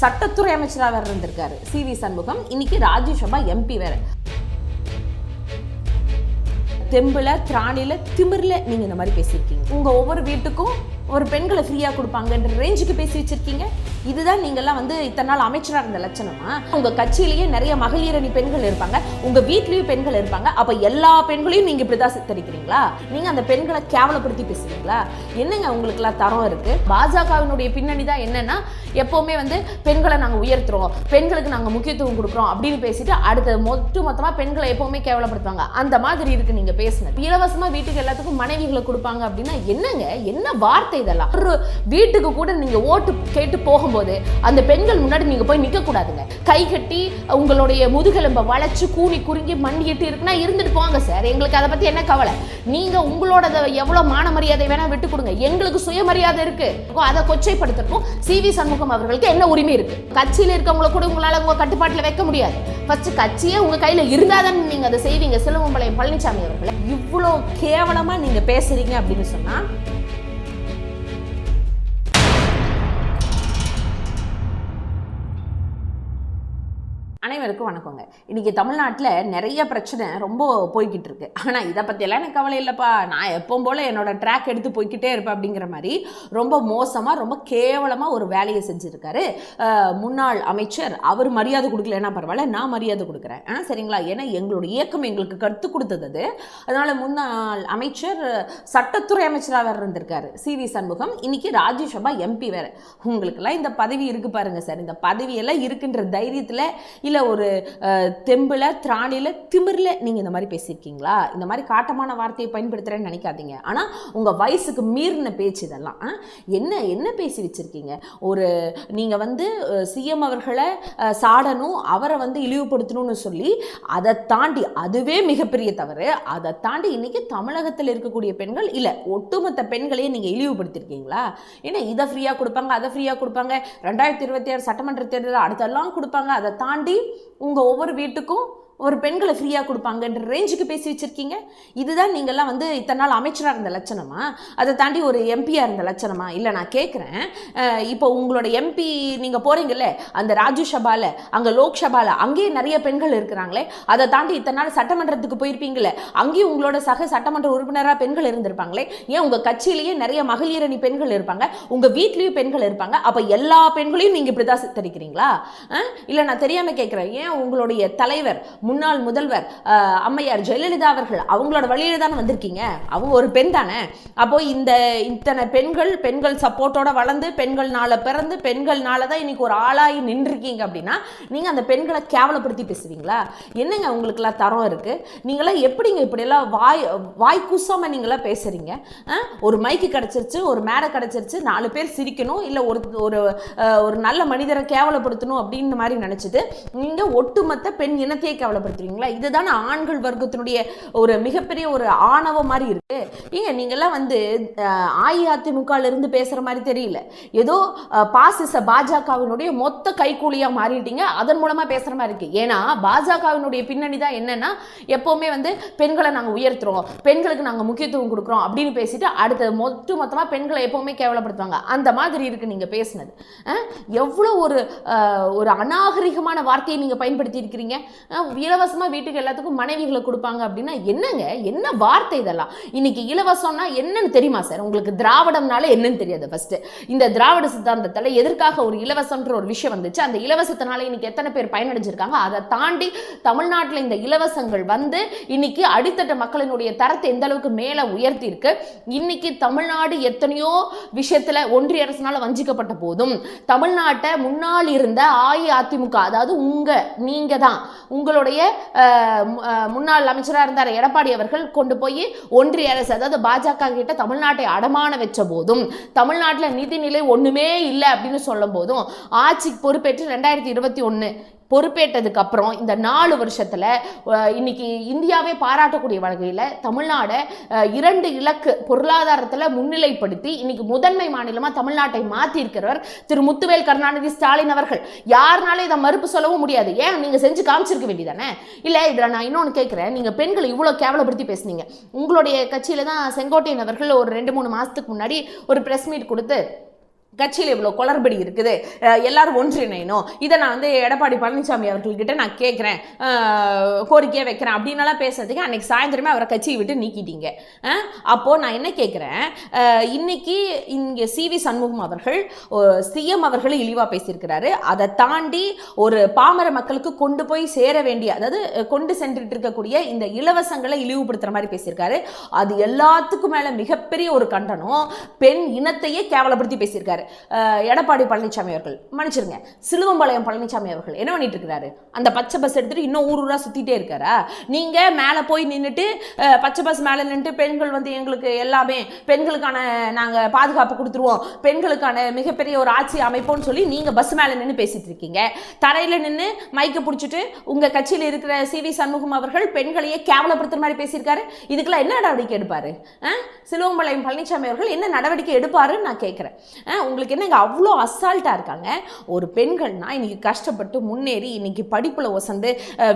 சட்டத்துறை அமைச்சராக வேற இருந்திருக்காரு. C V Shanmugam. இன்னைக்கு ராஜ்யசபா எம்பி வேற. தெம்புல திராணில திமிர்ல நீங்க இந்த மாதிரி பேசியிருக்கீங்க. உங்க ஒவ்வொரு வீட்டுக்கும் ஒரு பெண்களை ஃப்ரீயாக கொடுப்பாங்கன்ற ரேஞ்சுக்கு பேசி வச்சுருக்கீங்க. இதுதான் நீங்கள்லாம் வந்து இத்தனை நாள் அமைச்சராக இருந்த லட்சணமா? உங்கள் கட்சியிலேயே நிறைய மகளிரணி பெண்கள் இருப்பாங்க. உங்கள் வீட்லேயும் பெண்கள் இருப்பாங்க. அப்போ எல்லா பெண்களையும் நீங்கள் இப்படி தான் சித்தரிக்கிறீங்களா? நீங்கள் அந்த பெண்களை கேவலப்படுத்தி பேசுகிறீங்களா என்னங்க உங்களுக்குலாம் தரம் இருக்குது பாஜகவினுடைய பின்னணி தான் என்னென்னா எப்போவுமே வந்து பெண்களை நாங்கள் உயர்த்துறோம். பெண்களுக்கு நாங்கள் முக்கியத்துவம் கொடுக்குறோம் அப்படின்னு பேசிட்டு அடுத்த மொத்த மொத்தமாக பெண்களை எப்போவுமே கேவலப்படுத்துவாங்க. அந்த மாதிரி இருக்குது நீங்கள் பேசுனது. இலவசமாக வீட்டுக்கு எல்லாத்துக்கும் மனைவிகளை கொடுப்பாங்க அப்படின்னா என்னங்க? என்ன வார்த்தை இதெல்லாம். ஒரு வீட்டுக்கு கூட நீங்க ஓட்டு கேட்டு போகும்போது அந்த பெண்கள் முன்னாடி நீங்க போய் நிக்க கூடாதுங்க. கை கட்டி உங்களுடைய முதுகெலும்பை வளைச்சு கூணி குறுங்கி மண்டிட்டு இருக்குன்னா இருந்துட்டு போங்க சார். எங்களுக்கு அதை பத்தி என்ன கவலை? நீங்க உங்களோட எவ்வளவு மான மரியாதை வேணா விட்டு கொடுங்க. எங்களுக்கு சுயமரியாதை இருக்கு. அதை கொச்சைப்படுத்துறதுக்கும் சி வி சண்முகம் அவர்களுக்கு என்ன உரிமை இருக்கு? கட்சியில இருக்கவங்கள கூட உங்களால உங்க கட்டுப்பாட்டில் வைக்க முடியாது. ஃபர்ஸ்ட் கட்சியே உங்க கையில இருந்தாதான் நீங்க அதை செய்வீங்க. சிலம்பம்பாளையம் பழனிசாமி அவர்களை. இவ்வளோ கேவலமா நீங்க பேசுறீங்க அப்படின்னு சொன்னா அனைவருக்கும் வணக்கங்க. இன்னைக்கு தமிழ்நாட்டில் நிறைய பிரச்சனை ரொம்ப போய்கிட்டு இருக்கு. ஆனால் இதை பற்றியெல்லாம் எனக்கு கவலை இல்லைப்பா. நான் எப்பவும் போல் என்னோட ட்ராக் எடுத்து போய்க்கிட்டே இருப்பேன் அப்படிங்கிற மாதிரி ரொம்ப மோசமாக ரொம்ப கேவலமாக ஒரு வேலையை செஞ்சுருக்காரு. முன்னாள் அமைச்சர். அவர் மரியாதை கொடுக்கலன்னா பரவாயில்ல நான் மரியாதை கொடுக்குறேன். ஆ சரிங்களா? ஏன்னா எங்களோட இயக்கம் எங்களுக்கு கற்றுக் கொடுத்தது அது. அதனால் முன்னாள் அமைச்சர் சட்டத்துறை அமைச்சராக வேறு இருந்திருக்காரு. சி. வி. சண்முகம். இன்னைக்கு ராஜ்யசபா எம்பி வேறு. உங்களுக்கெல்லாம் இந்த பதவி இருக்கு பாருங்க சார். இந்த பதவியெல்லாம் இருக்குன்ற தைரியத்தில் இல்லை ஒரு தெம்பில் திராணியில் திராணில நீங்கள் இந்த மாதிரி பேசியிருக்கீங்களா? இந்த மாதிரி காட்டமான வார்த்தையை பயன்படுத்துகிறேன்னு நினைக்காதீங்க. ஆனால் உங்கள் வயசுக்கு மீறின பேச்சு இதெல்லாம் ஆ? என்ன என்ன பேசி வச்சுருக்கீங்க? ஒரு நீங்கள் வந்து சிஎம் அவர்களை சாடணும் அவரை வந்து இழிவுபடுத்தணும்னு சொல்லி அதை தாண்டி அதுவே மிகப்பெரிய தவறு அதை தாண்டி இன்றைக்கி தமிழகத்தில் இருக்கக்கூடிய பெண்கள் இல்லை ஒட்டுமொத்த பெண்களையே நீங்கள் இழிவுபடுத்தியிருக்கீங்களா ஏன்னா இதை ஃப்ரீயாக கொடுப்பாங்க அதை ஃப்ரீயாக கொடுப்பாங்க ரெண்டாயிரத்தி இருபத்தி ஆறு சட்டமன்ற தேர்தல் அடுத்தெல்லாம் கொடுப்பாங்க அதை தாண்டி உங்கள் ஒவ்வொரு வீட்டுக்கும் ஒரு பெண்களை ஃப்ரீயாக கொடுப்பாங்கன்ற ரேஞ்சுக்கு பேசி வச்சிருக்கீங்க. இதுதான் நீங்கள்லாம் வந்து இத்தனை நாள் அமைச்சராக இருந்த லட்சணமா? அதை தாண்டி ஒரு எம்பியாக இருந்த லட்சணமா? இல்லை நான் கேட்குறேன் இப்போ உங்களோட எம்பி நீங்கள் போகிறீங்கல்ல அந்த ராஜ்யசபாவில் அங்கே லோக்சபாவில் அங்கேயே நிறைய பெண்கள் இருக்கிறாங்களே அதை தாண்டி இத்தனை நாள் சட்டமன்றத்துக்கு போயிருப்பீங்களே அங்கேயும் உங்களோட சக சட்டமன்ற உறுப்பினராக பெண்கள் இருந்திருப்பாங்களே? ஏன் உங்கள் கட்சியிலேயே நிறைய மகளிரணி பெண்கள் இருப்பாங்க? உங்கள் வீட்லேயும் பெண்கள் இருப்பாங்க. அப்போ எல்லா பெண்களையும் நீங்கள் இப்படி தான் சித்தரிக்கிறீங்களா இல்லை நான் தெரியாமல் கேட்குறேன் ஏன் உங்களுடைய தலைவர் முன்னாள் முதல்வர் அம்மையார் ஜெயலலிதா அவர்கள் அவங்களோட வழியில தானே வந்திருக்கீங்க? அவங்க ஒரு பெண் தானே? அப்போ இந்த இத்தனை பெண்கள் பெண்கள் சப்போர்ட்டோட வளர்ந்து பெண்கள்னால பிறந்து பெண்கள்னால தான் இன்னைக்கு ஒரு ஆளாகி நின்றுருக்கீங்க அப்படின்னா நீங்கள் அந்த பெண்களை கேவலப்படுத்தி பேசுவீங்களா? என்னங்க உங்களுக்குலாம் தரம் இருக்குது நீங்களாம் எப்படிங்க இப்படியெல்லாம் வாய் வாய் கூசாம நீங்களாம் பேசுகிறீங்க ஒரு மைக்கு கிடச்சிருச்சு ஒரு மேடை கிடச்சிருச்சு நாலு பேர் சிரிக்கணும் இல்லை ஒரு ஒரு ஒரு நல்ல மனிதரை கேவலப்படுத்தணும் அப்படின்னு மாதிரி நினச்சிட்டு நீங்கள் ஒட்டுமொத்த பெண் இனத்தையே கேவலப்படுத்துறீங்களா? இதுதானே ஆண்கள் வர்க்கத்தினுடைய ஒரு மிகப்பெரிய ஒரு ஆணவம் மாதிரி இருக்கு. ஏங்க நீங்கள்லாம் வந்து அஹ், அஇஅதிமுகல இருந்து பேசுற மாதிரி தெரியல. ஏதோ பாசிச பாஜகவினுடைய மொத்த கைகூலியா மாறிட்டீங்க. அதன் மூலமா பேசுற மாதிரி இருக்கு. ஏன்னா பாஜகவினுடைய பின்னணி தான் என்னன்னா எப்போவுமே வந்து பெண்களை நாங்க உயர்த்துறோம். பெண்களுக்கு நாங்க முக்கியத்துவம் கொடுக்குறோம் அப்படின்னு பேசிட்டு அடுத்தது மொத்த மொத்தமா பெண்களை எப்போவுமே கேவலப்படுத்துவாங்க. அந்த மாதிரி இருக்கு நீங்க பேசுனது. அஹ், எவ்வளோ ஒரு ஒரு அநாகரிகமான வார்த்தையை நீங்கள் பயன்படுத்தி இருக்கிறீங்க இலவசமாக வீட்டுக்கு எல்லாத்துக்கும் மனைவிகளை கொடுப்பாங்க அப்படின்னா என்னங்க? என்ன வார்த்தை இதெல்லாம்? இன்னைக்கு இலவசம்னா என்னன்னு தெரியுமா சார்? உங்களுக்கு திராவிடம்னால என்னன்னு தெரியாது ஃபர்ஸ்ட் இந்த திராவிட சித்தாந்தத்தில் எதற்காக ஒரு இலவசம்ன்ற ஒரு விஷயம் வந்துச்சு? அந்த இலவசத்தினால இன்னைக்கு எத்தனை பேர் பயனடைஞ்சிருக்காங்க? அதை தாண்டி தமிழ்நாட்டில் இந்த இலவசங்கள் வந்து இன்னைக்கு அடித்தட்ட மக்களினுடைய தரத்தை எந்த அளவுக்கு மேலே உயர்த்தி இருக்கு இன்னைக்கு தமிழ்நாடு எத்தனையோ விஷயத்துல ஒன்றிய அரசினால வஞ்சிக்கப்பட்ட போதும். தமிழ்நாட்டை முன்னால் இருந்த அஇஅதிமுக அதாவது உங்க நீங்க தான் உங்களுடைய நம்மளுடைய முன்னாள் அமைச்சராக இருந்தார் எடப்பாடி அவர்கள் கொண்டு போய் ஒன்றிய அரசு அதாவது பாஜக கிட்ட தமிழ்நாட்டை அடமான வச்ச போதும் தமிழ்நாட்டில் நிதிநிலை ஒண்ணுமே இல்லை அப்படின்னு சொல்லும் போதும் ஆட்சிக்கு பொறுப்பேற்று ரெண்டாயிரத்தி இருபத்தி ஒன்று பொறுப்பேற்றதுக்கு அப்புறம் இந்த நாலு வருஷத்தில் இன்னைக்கு இந்தியாவே பாராட்டக்கூடிய வகையில் தமிழ்நாடை இரண்டு இலக்கு பொருளாதாரத்தில் முன்னிலைப்படுத்தி இன்னைக்கு முதன்மை மாநிலமாக தமிழ்நாட்டை மாற்றியிருக்கிறவர் இருக்கிறவர் திரு முத்துவேல் கருணாநிதி ஸ்டாலின் அவர்கள். யாருனாலும் இதை மறுப்பு சொல்லவும் முடியாது. ஏன்? நீங்கள் செஞ்சு காமிச்சிருக்க வேண்டியதானே? இல்லை இதில் நான் இன்னொன்று கேட்குறேன் நீங்கள் பெண்களை இவ்வளோ கேவலப்படுத்தி பேசுனீங்க. உங்களுடைய கட்சியில் தான் செங்கோட்டையன் அவர்கள் ஒரு ரெண்டு மூணு மாதத்துக்கு முன்னாடி ஒரு ப்ரெஸ் மீட் கொடுத்து கட்சியில் இவ்வளோ குளறுபடி இருக்குது. எல்லாரும் ஒன்றிணையணும். இதை நான் வந்து எடப்பாடி பழனிசாமி அவர்கள்கிட்ட நான் கேட்குறேன். கோரிக்கையை வைக்கிறேன். அப்படின்னாலாம் பேசுறதுக்கு அன்னைக்கு சாயந்தரமே அவரை கட்சியை விட்டு நீக்கிட்டீங்க. அப்போது நான் என்ன கேட்குறேன்? இன்னைக்கு இங்கே சி வி சண்முகம் அவர்கள் சிஎம் அவர்களும் இழிவாக பேசியிருக்கிறாரு. அதை தாண்டி ஒரு பாமர மக்களுக்கு கொண்டு போய் சேர வேண்டிய அதாவது கொண்டு சென்றுட்டு இருக்கக்கூடிய இந்த இலவசங்களை இழிவுபடுத்துற மாதிரி பேசியிருக்காரு. அது எல்லாத்துக்கும் மேலே மிகப்பெரிய ஒரு கண்டனம். பெண் இனத்தையே கேவலப்படுத்தி பேசியிருக்காரு. எடப்பாடி பழனிசாமி அவர்கள். மன்னிச்சிருங்க. சிலுவம்பாளையம் பழனிசாமி அவர்கள் என்ன பண்ணிட்டு இருக்காரு அந்த பச்சை பஸ் எடுத்துட்டு இன்னும் ஊர் ஊரா சுத்திட்டே இருக்காரா? நீங்க மேல போய் நின்றுட்டு பச்சை பஸ் மேல நின்றுட்டு பெண்கள் வந்து எங்களுக்கு எல்லாமே பெண்களுக்கான நாங்க பாதுகாப்பு கொடுத்துருவோம். பெண்களுக்கான மிகப்பெரிய ஒரு ஆட்சி அமைப்போம்னு சொல்லி நீங்க பஸ் மேல நின்று பேசிட்டு இருக்கீங்க. தரையில நின்று மைக்க பிடிச்சிட்டு உங்க கட்சியில் இருக்கிற சி வி சண்முகம் அவர்கள் பெண்களையே கேவலப்படுத்துற மாதிரி பேசியிருக்காரு. இதுக்கெல்லாம் என்ன நடவடிக்கை எடுப்பாரு? சிலுவம்பாளையம் பழனிசாமி அவர்கள் என்ன நடவடிக்கை எடுப்பாருன்னு நான் கேட்குறேன். உங்களுக்கு என்ன இங்க அவ்வளோ அசால்ட்டாக இருக்காங்க? ஒரு பெண்கள்னா இன்னைக்கு கஷ்டப்பட்டு முன்னேறி இன்னைக்கு படிப்புல ஒசந்து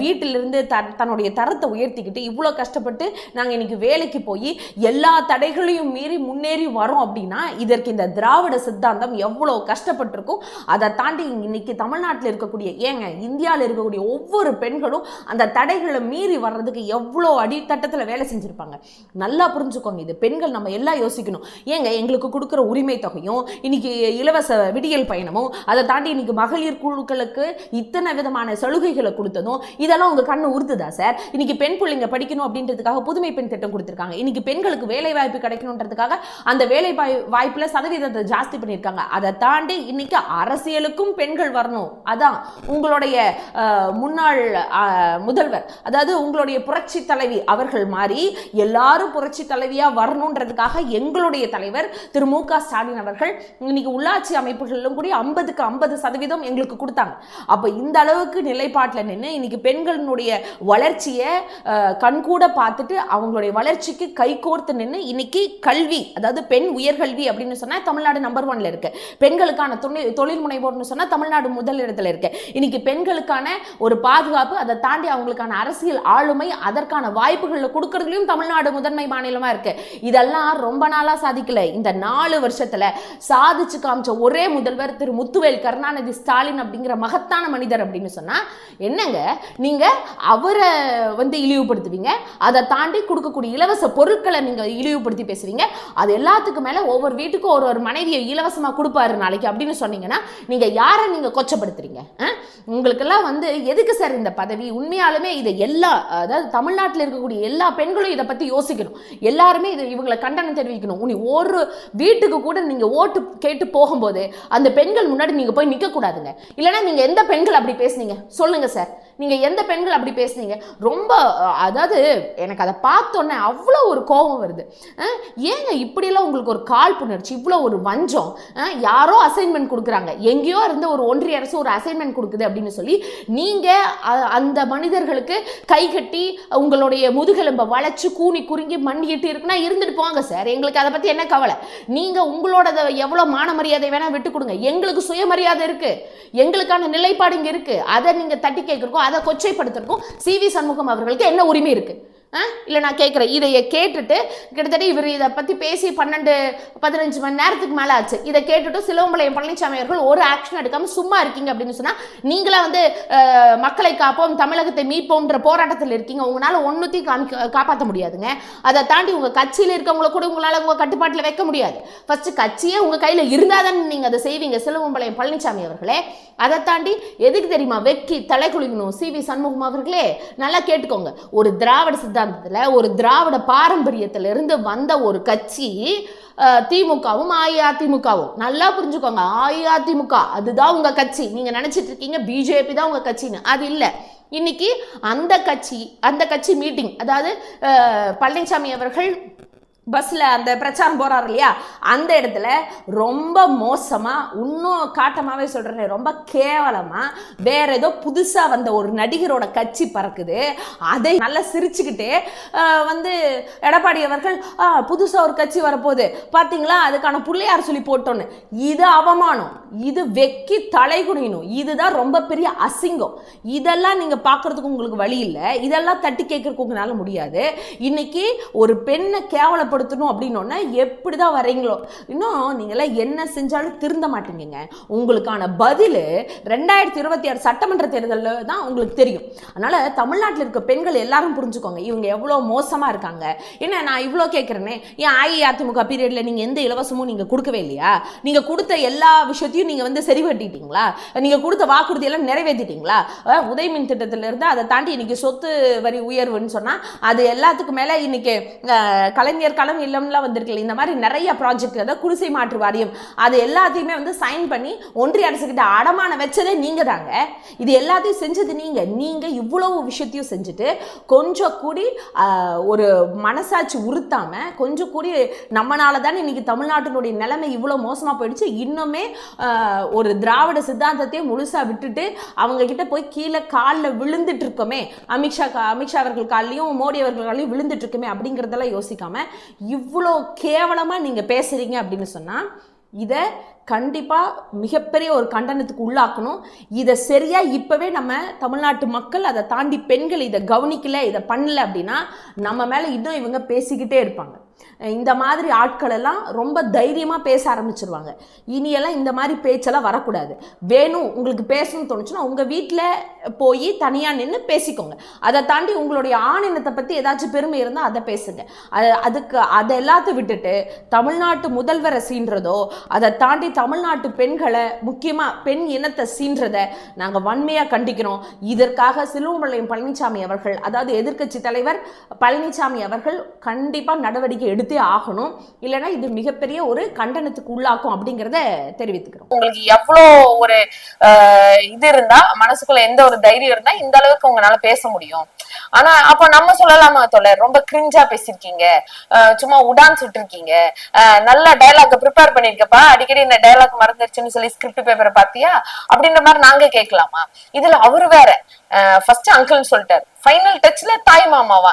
வீட்டிலிருந்து த தன்னுடைய தரத்தை உயர்த்திக்கிட்டு இவ்வளோ கஷ்டப்பட்டு நாங்கள் இன்னைக்கு வேலைக்கு போய் எல்லா தடைகளையும் மீறி முன்னேறி வரோம் அப்படின்னா இதற்கு இந்த திராவிட சித்தாந்தம் எவ்வளோ கஷ்டப்பட்டிருக்கும்? அதை தாண்டி இன்னைக்கு தமிழ்நாட்டில் இருக்கக்கூடிய ஏங்க இந்தியாவில் இருக்கக்கூடிய ஒவ்வொரு பெண்களும் அந்த தடைகளை மீறி வர்றதுக்கு எவ்வளோ அடித்தட்டத்தில் வேலை செஞ்சுருப்பாங்க? நல்லா புரிஞ்சுக்கோங்க இது பெண்கள் நம்ம எல்லாம் யோசிக்கணும். ஏங்க எங்களுக்கு கொடுக்குற உரிமை தொகையும் இன்னைக்கு இலவச விடியல் பயணமும் அதை தாண்டி இன்னைக்கு மகளிர் குழுக்களுக்கு இத்தனை விதமான சலுகைகளை கொடுத்ததும் இதெல்லாம் உங்க கண்ணு உறுத்துதா சார்? இன்னைக்கு பெண் பிள்ளைங்க படிக்கணும் அப்படின்றதுக்காக புதுமை பெண் திட்டம் கொடுத்துருக்காங்க. இன்னைக்கு பெண்களுக்கு வேலை வாய்ப்பு கிடைக்கணுன்றதுக்காக அந்த வேலை வாய்ப்பில் வாய்ப்புல சதவீதத்தை ஜாஸ்தி பண்ணியிருக்காங்க. அதை தாண்டி இன்னைக்கு அரசியலுக்கும் பெண்கள் வரணும். அதான் உங்களுடைய முன்னாள் முதல்வர் அதாவது உங்களுடைய புரட்சி தலைவி அவர்கள் மாறி எல்லாரும் புரட்சி தலைவியா வரணுன்றதுக்காக எங்களுடைய தலைவர் திரு மு க ஸ்டாலின் அவர்கள் இன்னைக்கு உள்ளாட்சி அமைப்புகளிலும் கூட ஐம்பதுக்கு ஐம்பது சதவீதம் எங்களுக்கு கொடுத்தாங்க. அப்போ இந்த அளவுக்கு நிலைப்பாட்டில் நின்று இன்னைக்கு பெண்களினுடைய வளர்ச்சியை கண்கூட பார்த்துட்டு அவங்களுடைய வளர்ச்சிக்கு கைகோர்த்து நின்று இன்னைக்கு கல்வி அதாவது பெண் உயர்கல்வி அப்படின்னு சொன்னால் தமிழ்நாடு நம்பர் ஒன்ல இருக்கு. பெண்களுக்கான தொழில் தொழில் முனைவோர்னு சொன்னால் தமிழ்நாடு முதல் இடத்துல இருக்கு. இன்னைக்கு பெண்களுக்கான ஒரு பாதுகாப்பு அதை தாண்டி அவங்களுக்கான அரசியல் ஆளுமை அதற்கான வாய்ப்புகளில் கொடுக்கறதுலையும் தமிழ்நாடு முதன்மை மாநிலமாக இருக்கு. இதெல்லாம் ரொம்ப நாளாக சாதிக்கல. இந்த நாலு வருஷத்தில் சா சாதிச்சு காமிச்ச ஒரே முதல்வர் திரு முத்துவேல் கருணாநிதி ஸ்டாலின் அப்படிங்கிற மகத்தான மனிதர் அப்படின்னு சொன்னால் என்னங்க? நீங்கள் அவரை வந்து இழிவுபடுத்துவீங்க அதை தாண்டி கொடுக்கக்கூடிய இலவச பொருட்களை நீங்கள் இழிவுபடுத்தி பேசுவீங்க அது எல்லாத்துக்கும் மேலே ஒவ்வொரு வீட்டுக்கும் ஒரு ஒரு மனைவியை இலவசமாக கொடுப்பாரு நாளைக்கு அப்படின்னு சொன்னீங்கன்னா நீங்கள் யாரை நீங்கள் கொச்சப்படுத்துறீங்க? உங்களுக்கெல்லாம் வந்து எதுக்கு சார் இந்த பதவி? உண்மையாலுமே இதை எல்லா அதாவது தமிழ்நாட்டில் இருக்கக்கூடிய எல்லா பெண்களும் இதை பற்றி யோசிக்கணும். எல்லாருமே இது இவங்களை கண்டனம் தெரிவிக்கணும். உனி ஒரு வீட்டுக்கு கூட நீங்கள் ஓட்டு கேட்டு போகும்போது அந்த பெண்கள் முன்னாடி நீங்கள் போய் நிற்கக்கூடாதுங்க இல்லைனா இல்லைன்னா நீங்க எந்த பெண்கள் அப்படி பேசுனீங்க? சொல்லுங்கள் சார் நீங்கள் எந்த பெண்கள் அப்படி பேசுனீங்க? ரொம்ப அதாவது எனக்கு அதை பார்த்தோன்னே அவ்வளோ ஒரு கோபம் வருது. ஏங்க இப்படியெல்லாம் உங்களுக்கு ஒரு கால் புணர்ச்சி இவ்வளோ ஒரு வஞ்சம்? யாரோ அசைன்மெண்ட் கொடுக்குறாங்க. எங்கேயோ இருந்து ஒரு ஒன்றிய அரசு ஒரு அசைன்மெண்ட் கொடுக்குது அப்படின்னு சொல்லி நீங்கள் அந்த மனிதர்களுக்கு கை கட்டி உங்களுடைய முதுகெலும்பை வளைச்சு கூனி குறுங்கி மண்டிட்டு இருக்குன்னா இருந்துட்டு போங்க சார் எங்களுக்கு அதை பற்றி என்ன கவலை? நீங்கள் உங்களோட எவ்வளோ மான மரியாதை வேணால் விட்டு கொடுங்க. எங்களுக்கு சுயமரியாதை இருக்குது எங்களுக்கான நிலைப்பாடு இங்கே இருக்குது அதை நீங்கள் தட்டி கேட்குறக்கோ அதை கொச்சைப்படுத்துறதுக்கும் சி வி சண்முகம் அவர்களுக்கு என்ன உரிமை இருக்கு? இல்லை நான் கேட்குறேன் இதை கேட்டுட்டு கிட்டத்தட்ட இவர் இதை பற்றி பேசி பன்னெண்டு பதினஞ்சு மணி நேரத்துக்கு மேலே ஆச்சு. இதை கேட்டுட்டு சிலவம்பாளையம் பழனிசாமி அவர்கள் ஒரு ஆக்ஷன் எடுக்காமல் சும்மா இருக்கீங்க அப்படின்னு சொன்னால் நீங்களாம் வந்து மக்களை காப்போம் தமிழகத்தை மீட்போம்ன்ற போராட்டத்தில் இருக்கீங்க. உங்களால் ஒன்றுத்தையும் காமிக்க காப்பாற்ற முடியாதுங்க. அதை தாண்டி உங்கள் கட்சியில் இருக்கவங்கள கூட உங்களால் உங்கள் கட்டுப்பாட்டில் வைக்க முடியாது. ஃபஸ்ட்டு கட்சியே உங்கள் கையில் இருந்தால் தானே நீங்கள் அதை செய்வீங்க சிலவம்பாளையம் பழனிசாமி அவர்களே. அதை தாண்டி எதுக்கு தெரியுமா? வெக்கி தலை குளிக்கணும் சி வி சண்முகம் அவர்களே நல்லா கேட்டுக்கோங்க. ஒரு திராவிட சித்தாந்தத்தில் ஒரு திராவிட பாரம்பரியத்திலிருந்து வந்த ஒரு கட்சி திமுகவும் அஇஅதிமுகவும். நல்லா புரிஞ்சுக்கோங்க அஇஅதிமுக அதுதான் உங்கள் கட்சி. நீங்கள் நினச்சிட்டு இருக்கீங்க பிஜேபி தான் உங்கள் கட்சின்னு. அது இல்லை. இன்னைக்கு அந்த கட்சி அந்த கட்சி மீட்டிங் அதாவது பழனிசாமி அவர்கள் பஸ்ஸில் அந்த பிரச்சாரம் போகிறார் இல்லையா? அந்த இடத்துல ரொம்ப மோசமாக இன்னும் காட்டமாகவே சொல்கிறேன் ரொம்ப கேவலமாக வேற ஏதோ புதுசாக வந்த ஒரு நடிகரோட கட்சி பறக்குது. அதை நல்லா சிரிச்சுக்கிட்டே வந்து எடப்பாடி அவர்கள் புதுசாக ஒரு கட்சி வரப்போகுது. பார்த்தீங்களா அதுக்கான பிள்ளையார் சொல்லி போட்டோன்னு. இது அவமானம். இது வெக்கி தலைகுனியணும் இதுதான் ரொம்ப பெரிய அசிங்கம். இதெல்லாம் நீங்கள் பார்க்குறதுக்கு உங்களுக்கு வழி இல்லை. இதெல்லாம் தட்டி கேட்குறதுக்கு உங்களால் முடியாது. இன்னைக்கு ஒரு பெண்ணை கேவல அவமானப்படுத்தணும் அப்படின்னோடனே எப்படி தான் வரீங்களோ இன்னும் நீங்களாம் என்ன செஞ்சாலும் திருந்த மாட்டீங்க உங்களுக்கான பதில் ரெண்டாயிரத்தி இருபத்தி ஆறு சட்டமன்ற தேர்தலில் தான் உங்களுக்கு தெரியும். அதனால தமிழ்நாட்டில் இருக்க பெண்கள் எல்லாரும் புரிஞ்சுக்கோங்க. இவங்க எவ்வளோ மோசமாக இருக்காங்க. என்ன நான் இவ்வளோ கேட்குறேனே ஏன் அஇஅதிமுக பீரியடில் நீங்கள் எந்த இலவசமும் நீங்கள் கொடுக்கவே இல்லையா? நீங்கள் கொடுத்த எல்லா விஷயத்தையும் நீங்கள் வந்து சரி கட்டிட்டீங்களா நீங்கள் கொடுத்த வாக்குறுதி எல்லாம் நிறைவேற்றிட்டீங்களா உதயமின் திட்டத்திலிருந்து அதை தாண்டி இன்னைக்கு சொத்து வரி உயர்வுன்னு சொன்னால் அது எல்லாத்துக்கும் மேலே இன்னைக்கு கலைஞர் களம் இல்லம்லாம் வந்திருக்கு இந்த மாதிரி நிறைய ப்ராஜெக்ட் அதாவது குடிசை மாற்று வாரியம் அது எல்லாத்தையுமே வந்து சைன் பண்ணி ஒன்றிய அரசு கிட்ட அடமான வச்சதே நீங்க தாங்க. இது எல்லாத்தையும் செஞ்சது நீங்க. நீங்க இவ்வளவு விஷயத்தையும் செஞ்சுட்டு கொஞ்சம் கூடி ஒரு மனசாட்சி உறுத்தாம கொஞ்சம் கூடி நம்மளால தானே இன்னைக்கு தமிழ்நாட்டினுடைய நிலைமை இவ்வளோ மோசமா போயிடுச்சு. இன்னுமே ஒரு திராவிட சித்தாந்தத்தையே முழுசா விட்டுட்டு அவங்க கிட்ட போய் கீழே காலில் விழுந்துட்டு இருக்கோமே. அமித்ஷா அமித்ஷா அவர்கள் காலையும் மோடி அவர்கள் காலையும் விழுந்துட்டு இருக்கோமே அப்படிங்கிறதெல்லாம் யோசிக்காம இவ்வளோ கேவலமாக நீங்கள் பேசுகிறீங்க அப்படின்னு சொன்னால் இதை கண்டிப்பாக மிகப்பெரிய ஒரு கண்டனத்துக்கு உள்ளாக்கணும். இதை சரியாக இப்போவே நம்ம தமிழ்நாட்டு மக்கள் அதை தாண்டி பெண்கள் இதை கவனிக்கலை இதை பண்ணல அப்படின்னா நம்ம மேலே இன்னும் இவங்க பேசிக்கிட்டே இருப்பாங்க. இந்த மாதிரி ஆட்கள் எல்லாம் ரொம்ப தைரியமாக பேச ஆரம்பிச்சிருவாங்க. இனியெல்லாம் இந்த மாதிரி பேச்செல்லாம் வரக்கூடாது. வேணும் உங்களுக்கு பேசணும்னு தோணுச்சுன்னா உங்கள் வீட்டில் போய் தனியாக நின்று பேசிக்கோங்க. அதை தாண்டி உங்களுடைய ஆணினத்தை பற்றி ஏதாச்சும் பெருமை இருந்தால் அதை பேசுங்க. அதுக்கு அதை எல்லாத்தையும் விட்டுட்டு தமிழ்நாட்டு முதல்வரை சீன்றதோ அதை தாண்டி தமிழ்நாட்டு பெண்களை முக்கியமாக பெண் இனத்தை சீன்றதை நாங்கள் வன்மையாக கண்டிக்கிறோம். இதற்காக சிலுவம்பாளையம் பழனிசாமி அவர்கள் அதாவது எதிர்க்கட்சி தலைவர் பழனிசாமி அவர்கள் கண்டிப்பாக நடவடிக்கை எடுத்தே ஆகணும். இல்லைன்னா இது மிகப்பெரிய ஒரு கண்டனத்துக்கு உள்ளாக்கும் அப்படிங்கிறத தெரிவித்துக்கிறோம். உங்களுக்கு எவ்வளோ ஒரு ஆஹ், இது இருந்தா மனசுக்குள்ள எந்த ஒரு தைரியம் இருந்தா இந்த அளவுக்கு உங்களால பேச முடியும். ஆனா அப்ப நம்ம சொல்லலாமா தொடர் ரொம்ப கிரிஞ்சா பேசிருக்கீங்க சும்மா உடான் சுட்டிருக்கீங்க. ஆஹ், நல்ல டயலாக் ப்ரிப்பேர் பண்ணிருக்கப்பா. அடிக்கடி இந்த டயலாக் மறந்துருச்சுன்னு சொல்லி ஸ்கிரிப்ட் பேப்பரை பாத்தியா அப்படின்ற மாதிரி நாங்க கேட்கலாமா? இதுல அவரு வேற. ஃபர்ஸ்ட் அங்கிள்னு சொல்லிட்டாரு. ஃபைனல் டச்ல தாய் மாமாவா?